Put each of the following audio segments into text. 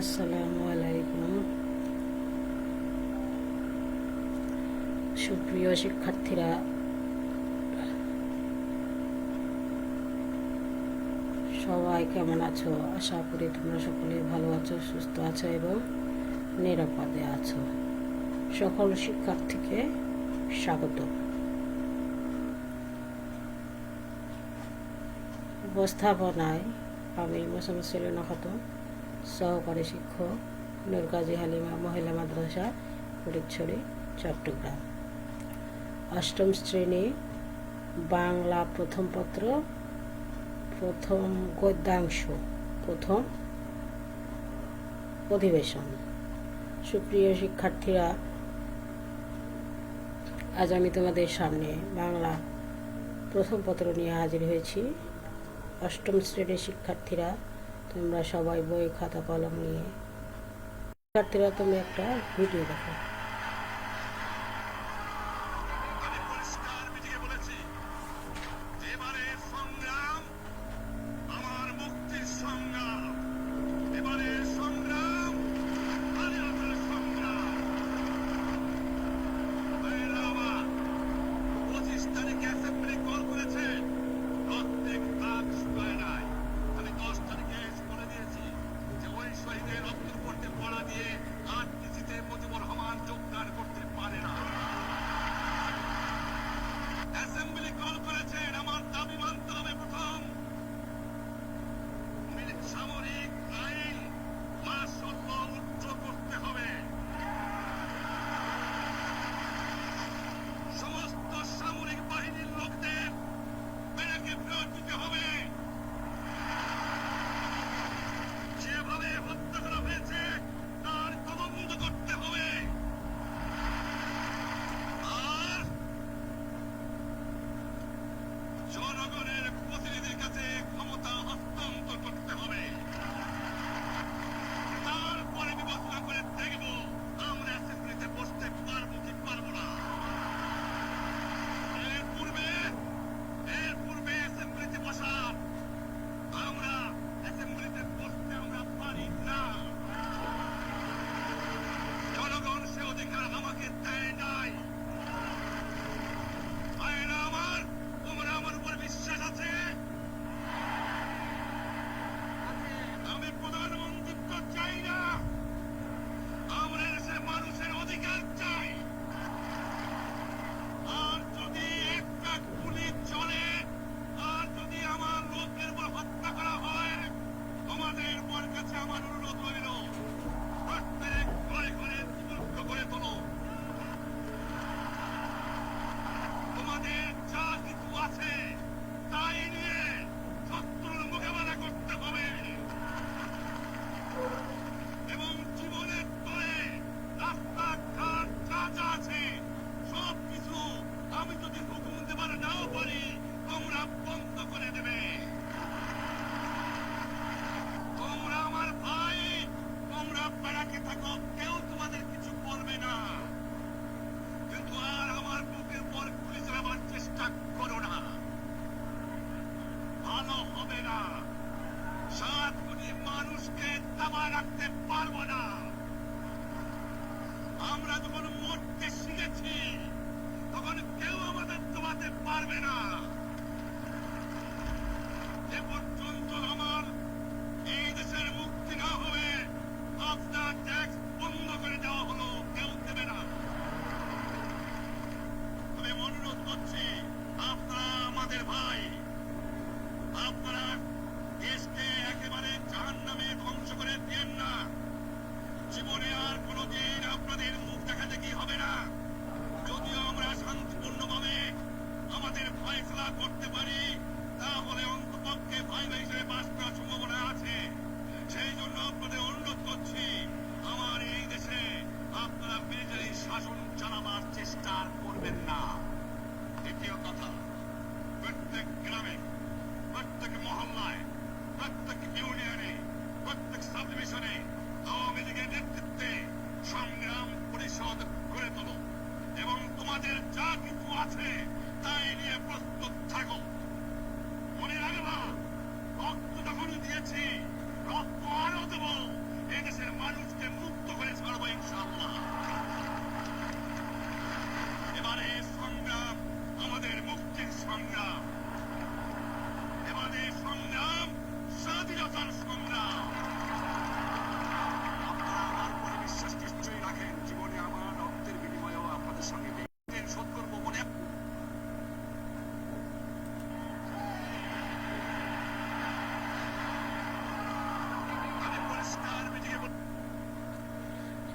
আসসালামু সুপ্রিয় শিক্ষার্থীরা, সবাই কেমন আছো? আশা করি তোমরা সকলে ভালো আছো, সুস্থ আছো এবং নিরাপদে আছো। সকল শিক্ষার্থীকে স্বাগত। উপস্থাপনায় আমি মোসাম সেলেনা সহকারী শিক্ষক নূর হালিমা, মহিলা মাদ্রাসা ফটিকছড়ি চট্টগ্রাম। অষ্টম শ্রেণি, বাংলা প্রথম পত্র, প্রথম গদ্যাংশ, প্রথম অধিবেশন। সুপ্রিয় শিক্ষার্থীরা, আজ আমি তোমাদের সামনে বাংলা প্রথম পত্র নিয়ে হাজির হয়েছি। অষ্টম শ্রেণির শিক্ষার্থীরা তোমরা সবাই বই খাতা কলম নিয়ে। শিক্ষার্থীরা তুমি একটা ভিডিও দেখো।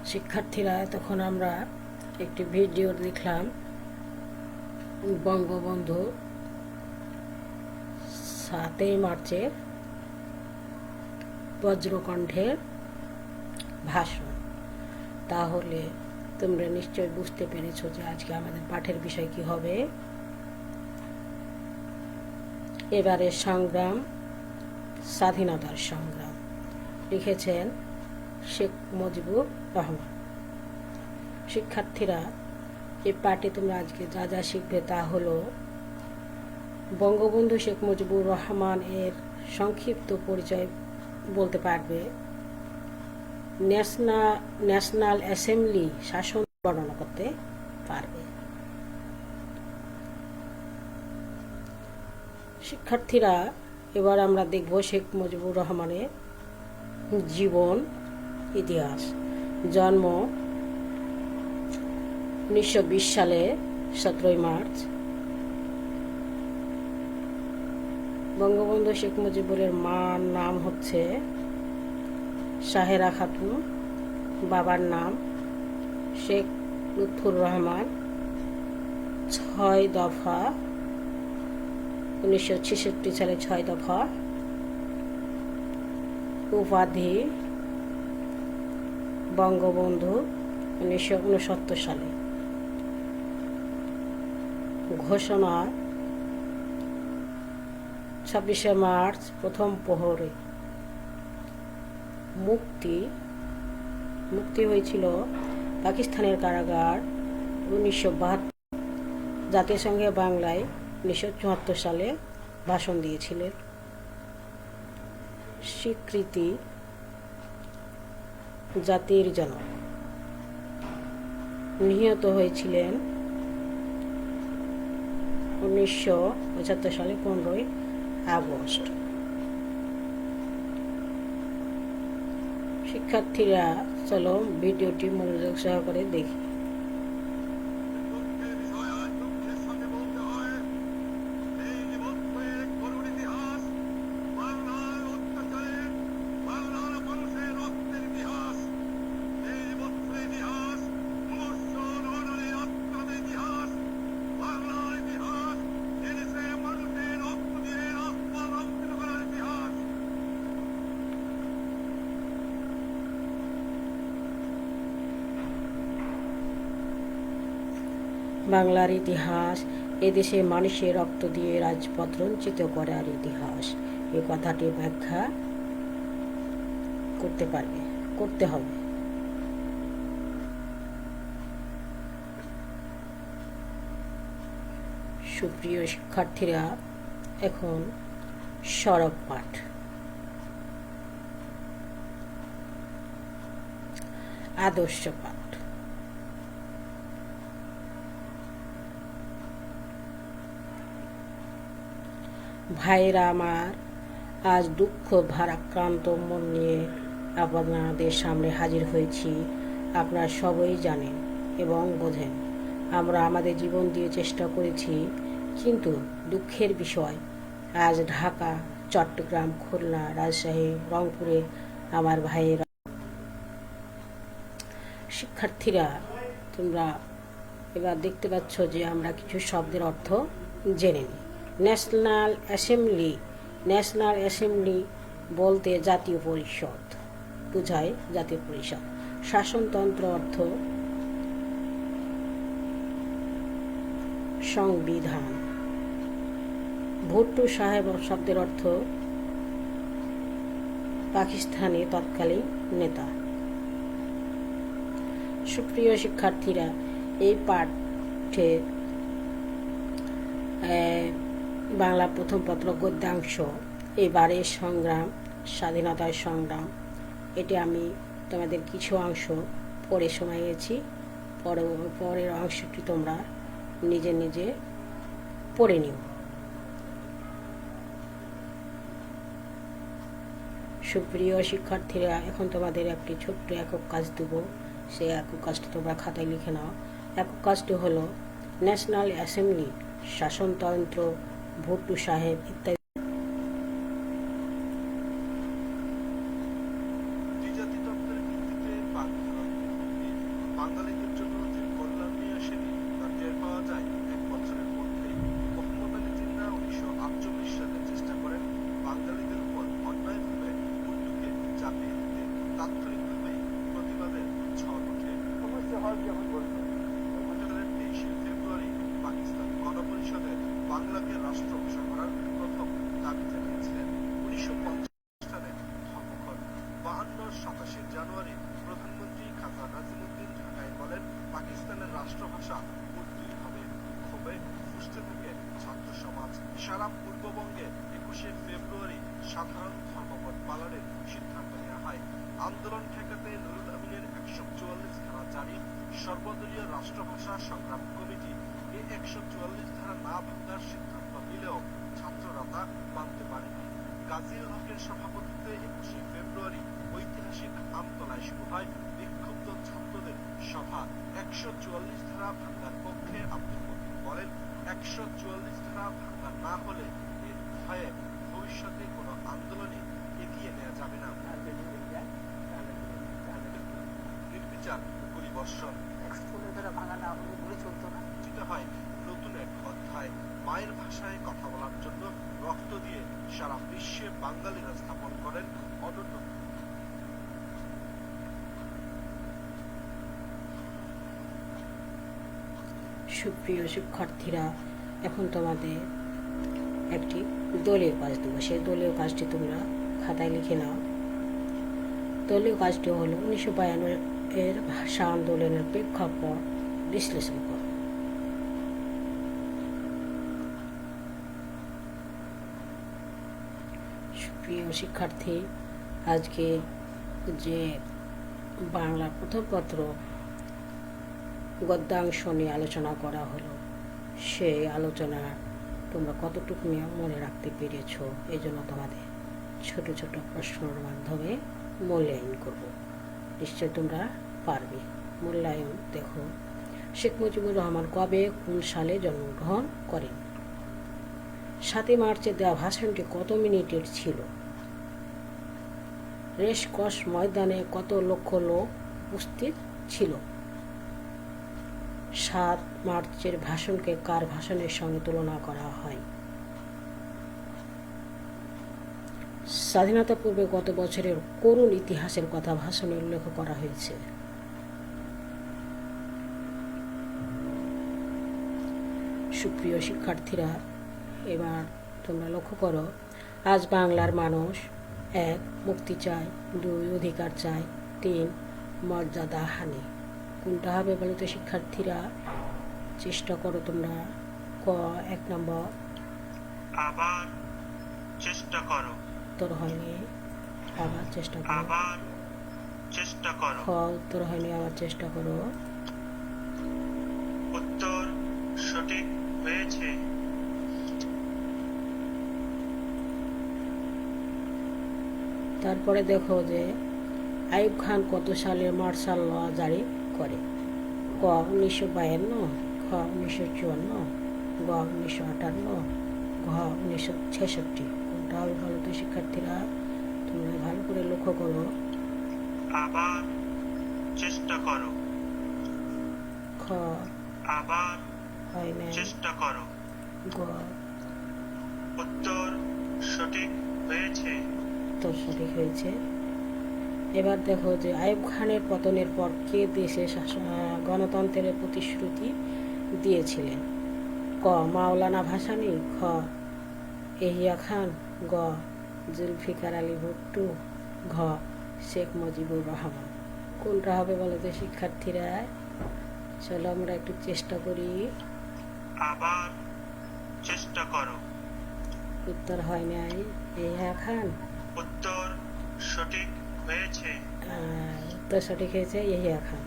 শিক্ষার্থীরা, তখন আমরা একটি ভিডিও দেখলাম। বঙ্গবন্ধু সাতই মার্চের বজ্রকণ্ঠের ভাষণ। তাহলে তোমরা নিশ্চয় বুঝতে পেরেছ যে আজকে আমাদের পাঠের বিষয় কি হবে। এবারে সংগ্রাম, স্বাধীনতার সংগ্রাম। লিখেছেন শেখ মুজিবুর রহমান। শিক্ষার্থীরা, এই পাঠে তোমরা আজকে যা যা শিখবে তা হলো, বঙ্গবন্ধু শেখ মুজিবুর রহমান এর সংক্ষিপ্ত পরিচয় বলতে পারবে। ন্যাশনাল ন্যাশনাল অ্যাসেম্বলি শাসন বর্ণনা করতে পারবে। শিক্ষার্থীরা, এবার আমরা দেখব শেখ মুজিবুর রহমানের জীবন ইতিহাস। জন্ম উনিশশো বিশ সালে, সতেরোই মার্চ। বঙ্গবন্ধু শেখ মুজিবুরের মার নাম হচ্ছে সাহেরা খাতুন। বাবার নাম শেখ লুৎফুর রহমান। ছয় দফা, উনিশশো ছেষট্টি সালে ছয় দফা। উপাধি বঙ্গবন্ধু উনিশশো উনসত্তর সালে। ঘোষণা ছাব্বিশে মার্চ, প্রথম প্রহরে। মুক্তি মুক্তি হয়েছিল পাকিস্তানের কারাগার উনিশশো বাহাত্তর। জাতিসংঘে বাংলায় উনিশশো চুয়াত্তর সালে ভাষণ দিয়েছিলেন। স্বীকৃতি জাতির জনক। নিহত হয়েছিলেন উনিশশো পঁচাত্তর সালে পনেরোই আগস্ট। শিক্ষার্থীরা চলো ভিডিওটি মনোযোগ সহকারে দেখি দুঃখের বিষয় আজ দুঃখের সঙ্গে বলতে হয় এই নিবন্ধের করুণ ইতিহাস বাংলার অত্যাচারের বাংলার মানুষের রক্তের ইতিহাস এই নিবন্ধের ইতিহাস মুমূর্ষ নরনারীর আত্মাদের ইতিহাস বাংলার ইতিহাস এদেশের মানুষের রক্ত দিয়ে আত্মা রক্ষিত করার ইতিহাস বাংলার ইতিহাস, এদেশে মানুষের রক্ত দিয়ে রাজপথ রঞ্চিত করার ইতিহাস। এ কথাটি ব্যাখ্যা করতে পারবে, করতে হবে। সুপ্রিয় শিক্ষার্থীরা, এখন সড়ক পাঠ। আদর্শ পাঠ। ভাইরা আমার, আজ দুঃখ ভারাক্রান্ত মন নিয়ে আপনাদের সামনে হাজির হয়েছি। আপনারা সবাই জানেন এবং বোঝেন, আমরা আমাদের জীবন দিয়ে চেষ্টা করেছি, কিন্তু দুঃখের বিষয়, আজ ঢাকা, চট্টগ্রাম, খুলনা, রাজশাহী, রংপুরে আমার ভাইয়েরা। শিক্ষার্থীরা, তোমরা এবার দেখতে পাচ্ছ যে আমরা কিছু শব্দের অর্থ জেনে নিই। ন্যাশনাল অ্যাসেম্বলি ন্যাশনাল অ্যাসেম্বলি বলতে জাতীয় পরিষদ, বোঝায় জাতীয় পরিষদ। শাসনতন্ত্র অর্থ সংবিধান। ভুট্টো সাহেব শব্দের অর্থ পাকিস্তানে তৎকালীন নেতা। সুপ্রিয় শিক্ষার্থীরা, এই পাঠে বাংলা প্রথম পত্র গদ্যাংশ এবারের সংগ্রাম, স্বাধীনতার সংগ্রাম। এটি আমি তোমাদের কিছু অংশ পরে শোনাইয়েছি। পরে, পরের অংশটি তোমরা নিজে নিজে পড়ে নিও। সুপ্রিয় শিক্ষার্থীরা, এখন তোমাদের একটি ছোট্ট একক কাজ দেব। সেই একক কাজটি তোমরা খাতায় লিখে নাও। একক কাজটি হলো ন্যাশনাল অ্যাসেম্বলি শাসনতন্ত্র ভুট্টু সাহেব ইত্যাদি। হয় ফেব্রুয়ারি পাকিস্তান গণপরিষদে বাংলাকে রাষ্ট্রভাষা করার প্রথম দাবি জানিয়েছিলেন উনিশশো সালে ধর্মঘট। বাহান্নর সাতাশে জানুয়ারি প্রধানমন্ত্রী খাজা নাজিমুদ্দিন ঢাকায় বলেন, পাকিস্তানের রাষ্ট্রভাষা উর্দুই হবে। ক্ষোভে ফুসতে থাকে ছাত্র সমাজ। সারা পূর্ববঙ্গে একুশে ফেব্রুয়ারি সাধারণ ধর্মঘট পালনের সিদ্ধান্ত নেওয়া হয়। আন্দোলন ঠেকাতে নুরুল আমিনের একশো চুয়াল্লিশ ধারা জারি। সর্বদলীয় রাষ্ট্রভাষা সংগ্রাম কমিটি এই একশো চুয়াল্লিশ ধারা না ভাঙার সিদ্ধান্ত নিলেও ছাত্ররা তা মানতে পারেনি। গাজীর হকের সভাপতিত্বে একুশে ফেব্রুয়ারি ঐতিহাসিক আমতলায় শুরু হয় বিক্ষুব্ধ ছাত্রদের সভা। একশো চুয়াল্লিশ ধারা ভাঙ্গার পক্ষে আব্দুল মতিন বলেন একশো চুয়াল্লিশ ধারা ভাঙ্গা না হলে এর ভয়ে ভবিষ্যতে কোনো আন্দোলনে এগিয়ে নেওয়া যাবে না। নির্বিচার পরিবর্ষণ চিন্তা হয় নতুন এক অধ্যায় মায়ের ভাষায় কথা বলার জন্য রক্ত দিয়ে সারা বিশ্বে বাঙালিরা স্থাপন করেন অনন্য সুপ্রিয় শিক্ষার্থীরা, এখন তোমাদের একটি দলীয় কাজ দেবো। সেই দলীয় কাজটি তোমরা খাতায় লিখে নাও। দলীয় কাজটি হলো উনিশশো বায়ান্ন এর ভাষা আন্দোলনের প্রেক্ষাপট বিশ্লেষণ করো সুপ্রিয় শিক্ষার্থী, আজকে যে বাংলা প্রথম পত্র গদ্যাংশ নিয়ে আলোচনা করা হলো, সেই আলোচনা তোমরা কতটুকু মনে রাখতে পেরেছ? এই জন্য তোমাদের ছোট ছোট প্রশ্নের মাধ্যমে মূল্যায়ন করব। নিশ্চয় তোমরা পারবে। মূল্যায়ন দেখো। শেখ মুজিবুর রহমান কবে, কোন সালে জন্মগ্রহণ করেন? সাতই মার্চে দেওয়া ভাষণটি কত মিনিটের ছিল? রেসকস ময়দানে কত লক্ষ লোক উপস্থিত ছিল? সাত মার্চের ভাষণকে কার ভাষণের সঙ্গে তুলনা করা হয়? স্বাধীনতা পূর্বে গত বছরের করুণ ইতিহাসের কথা ভাষণে উল্লেখ করা হয়েছে। সুপ্রিয় শিক্ষার্থীরা এবার তোমরা লক্ষ্য করো আজ বাংলার মানুষ এক মুক্তি চায় দুই অধিকার চায় তিন মর্যাদা হানি। কোনটা হবে বলো তো শিক্ষার্থীরা? চেষ্টা করো তোমরা। ক এক নম্বর। আবার চেষ্টা করো। উত্তর হয়নি। আবার চেষ্টা করো। আবার চেষ্টা করো। খ উত্তর হয়নি আবার চেষ্টা করো। উত্তর সঠিক হয়েছে। তারপরে দেখো যে আইব খান কত সালে মার্শাল ল জারি করে? ক উনিশশো বায়ান্ন খ উনিশশো চুয়ান্ন গ উনিশশো আটান্ন ঘ উনিশশো ছেষট্টি। কোনটা হবে ভালো তো শিক্ষার্থীরা? তোমরা ভালো করে লক্ষ্য করো। আবার চেষ্টা করো। খ আবার হয় না চেষ্টা করো। গ উত্তর সঠিক হয়েছে। উত্তর সঠিক হয়েছে। এবার দেখো যে আইব খানের পতনের পর কে দেশে শাসন- গণতন্ত্রের প্রতিশ্রুতি দিয়েছিলেন? ক মাওলানা ভাসানি খ এহিয়া খান গ জুলফিকার আলী ভুট্টু ঘ শেখ মুজিবুর রহমান। কোনটা হবে বলো তো শিক্ষার্থীরা? চলো আমরা একটু চেষ্টা করি। আবার চেষ্টা করো। উত্তর হয় নাই। এহিয়া খান উত্তর সঠিক হয়েছে। উত্তর সঠিক হয়েছে ইহিয়া খান।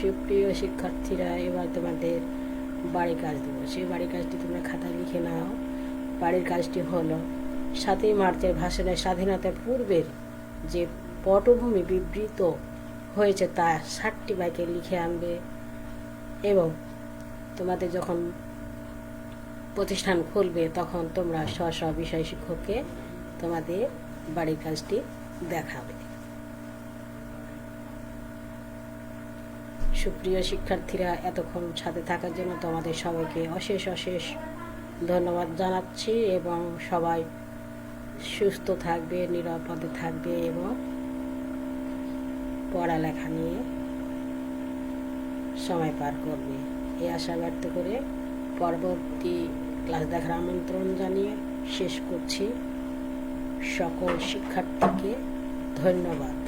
সুপ্রিয় শিক্ষার্থীরা, এবার তোমাদের বাড়ির কাজ দেবো। সেই বাড়ির কাজটি তোমরা খাতায় লিখে নাও। বাড়ির কাজটি হলো, সাতই মার্চের ভাষণের স্বাধীনতার পূর্বের যে পটভূমি বিবৃত হয়েছে, তা ষাটটি বাইকে লিখে আনবে। এবং তোমাদের যখন প্রতিষ্ঠান খুলবে, তখন তোমরা স্ব স্ব বিষয় শিক্ষককে তোমাদের বাড়ির কাজটি দেখাবে। সুপ্রিয় শিক্ষার্থীরা, এতক্ষণ সাথে থাকার জন্য তোমাদের সবাইকে অশেষ অশেষ ধন্যবাদ জানাচ্ছি এবং সবাই সুস্থ থাকবে, নিরাপদে থাকবে এবং পড়ালেখা নিয়ে সময় পার করবে। এই আশা ব্যক্ত করে পরবর্তী ক্লাস দেখার আমন্ত্রণ জানিয়ে শেষ করছি। সকল শিক্ষার্থীকে ধন্যবাদ।